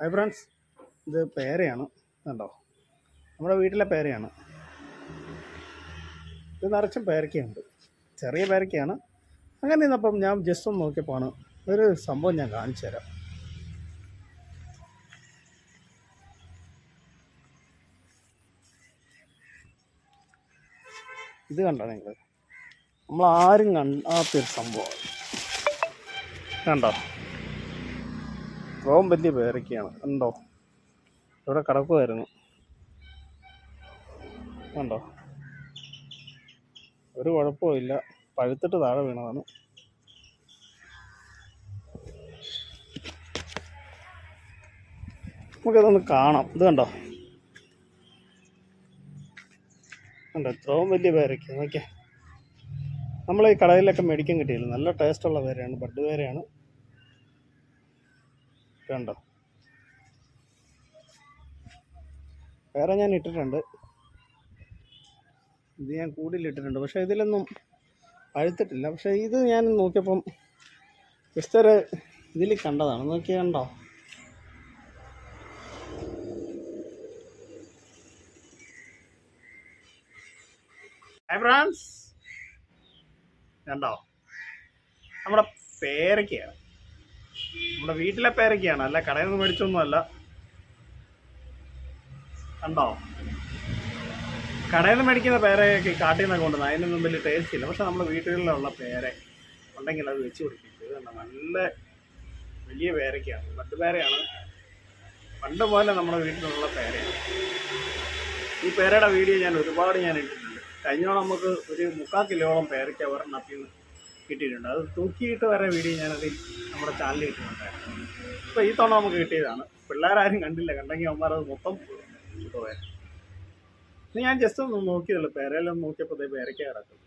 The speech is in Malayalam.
ഹായ് ഫ്രണ്ട്സ് ഇത് പേരയാണ് കണ്ടോ? നമ്മുടെ വീട്ടിലെ പേരയാണ്. ഇത് നിറച്ചും പേരക്കയുണ്ട്. ചെറിയ പേരക്കയാണ്. അങ്ങനെ ഇന്നപ്പം ഞാൻ ജസ്റ്റ് ഒന്ന് നോക്കിയപ്പോൾ ഒരു സംഭവം ഞാൻ കാണിച്ചു തരാം. ഇത് കണ്ടോ നിങ്ങൾ? നമ്മളാരും കണ്ടാത്തൊരു സംഭവം കണ്ടോ? ഇത്രയും വലിയ പേരൊക്കെയാണ്. ഉണ്ടോ ഇവിടെ കിടക്കുമായിരുന്നു ഉണ്ടോ ഒരു കുഴപ്പമില്ല പഴുത്തിട്ട് താഴെ വീണതാണ്. നമുക്കിതൊന്ന് കാണാം. ഇത് കണ്ടോ? കണ്ടോ? ഇത്രയും വലിയ പേരയ്ക്ക നോക്കിയേ നമ്മൾ ഈ കടയിലൊക്കെ മേടിക്കാൻ കിട്ടിയില്ല. നല്ല ടേസ്റ്റുള്ള പേരയാണ്. ബഡ് പേരയാണ്. കണ്ടോ? വേറെ ഞാൻ ഇട്ടിട്ടുണ്ട്. ഇത് ഞാൻ കൂടുതലിട്ടിട്ടുണ്ട് പക്ഷേ ഇതിലൊന്നും അഴുത്തിട്ടില്ല പക്ഷേ ഇത് ഞാൻ നോക്കിയപ്പം ജസ്റ്റ് ഒരു ഇതിൽ കണ്ടതാണ്. നോക്കി കണ്ടോ? ഹായ് ഫ്രാൻസ് കണ്ടോ? നമ്മുടെ പേരയ്ക്കയാണ് നമ്മുടെ വീട്ടിലെ പേരക്കയാണ്. അല്ല കടയിൽ നിന്ന് മേടിച്ചൊന്നുമല്ല. കണ്ടോ? കടയിൽ നിന്ന് മേടിക്കുന്ന പേരയൊക്കെ കാട്ടിൽ നിന്നൊക്കെ കൊണ്ടുവന്ന് അതിനൊന്നും വലിയ ടേസ്റ്റ് ഇല്ല. പക്ഷെ നമ്മുടെ വീട്ടിലുള്ള പേര ഉണ്ടെങ്കിൽ അത് വെച്ച് പിടിപ്പിക്കും. നല്ല വലിയ പേരയ്ക്കാണ് പണ്ട് പേരയാണ്. പണ്ട് പോലെ നമ്മുടെ വീട്ടിലുള്ള പേരയാണ്. ഈ പേരയുടെ വീഡിയോ ഞാൻ ഒരുപാട് ഞാൻ ഇട്ടിട്ടുണ്ട്. കഴിഞ്ഞോളം നമുക്ക് ഒരു മുക്കാൽ കിലോളം പേരയ്ക്ക ഒരെണ്ണത്തിൽ നിന്ന് കിട്ടിയിട്ടുണ്ട്. അത് തൂക്കിയിട്ട് വരെ വീഡിയോ ഞാനത് നമ്മുടെ ചാനലിൽ ഇട്ടിട്ടുണ്ടായിരുന്നു. അപ്പോൾ ഈ തവണ നമുക്ക് കിട്ടിയതാണ്. പിള്ളേരാരും കണ്ടില്ല. കണ്ടെങ്കിൽ അവന്മാർ അത് മൊത്തം ഇത് ഞാൻ ജസ്റ്റ് ഒന്ന് നോക്കിയതുള്ളൂ പേരയിലൊന്ന് നോക്കിയപ്പോൾ പേരയ്ക്ക കിടക്കും